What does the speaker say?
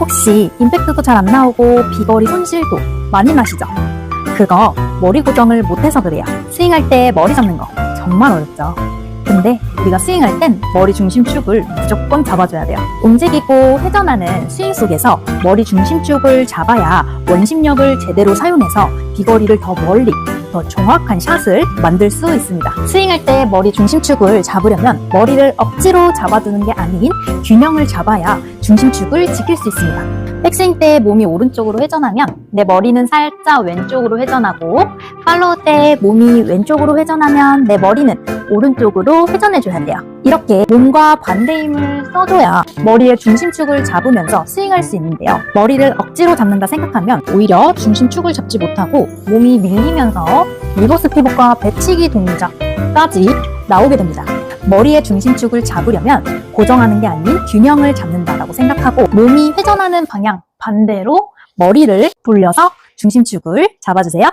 혹시 임팩트도 잘 안 나오고 비거리 손실도 많이 나시죠? 그거 머리 고정을 못해서 그래요. 스윙할 때 머리 잡는 거 정말 어렵죠. 근데 우리가 스윙할 땐 머리 중심축을 무조건 잡아줘야 돼요. 움직이고 회전하는 스윙 속에서 머리 중심축을 잡아야 원심력을 제대로 사용해서 비거리를 더 멀리 더 정확한 샷을 만들 수 있습니다. 스윙할 때 머리 중심축을 잡으려면 머리를 억지로 잡아두는 게 아닌 균형을 잡아야 중심축을 지킬 수 있습니다. 백스윙 때 몸이 오른쪽으로 회전하면 내 머리는 살짝 왼쪽으로 회전하고 팔로우 때 몸이 왼쪽으로 회전하면 내 머리는 오른쪽으로 회전해줘야 돼요. 이렇게 몸과 반대 힘을 써줘야 머리의 중심축을 잡으면서 스윙할 수 있는데요. 머리를 억지로 잡는다 생각하면 오히려 중심축을 잡지 못하고 몸이 밀리면서 리버스 피복과 배치기 동작까지 나오게 됩니다. 머리의 중심축을 잡으려면 고정하는 게 아닌 균형을 잡는다라고 생각하고 몸이 회전하는 방향 반대로 머리를 돌려서 중심축을 잡아주세요.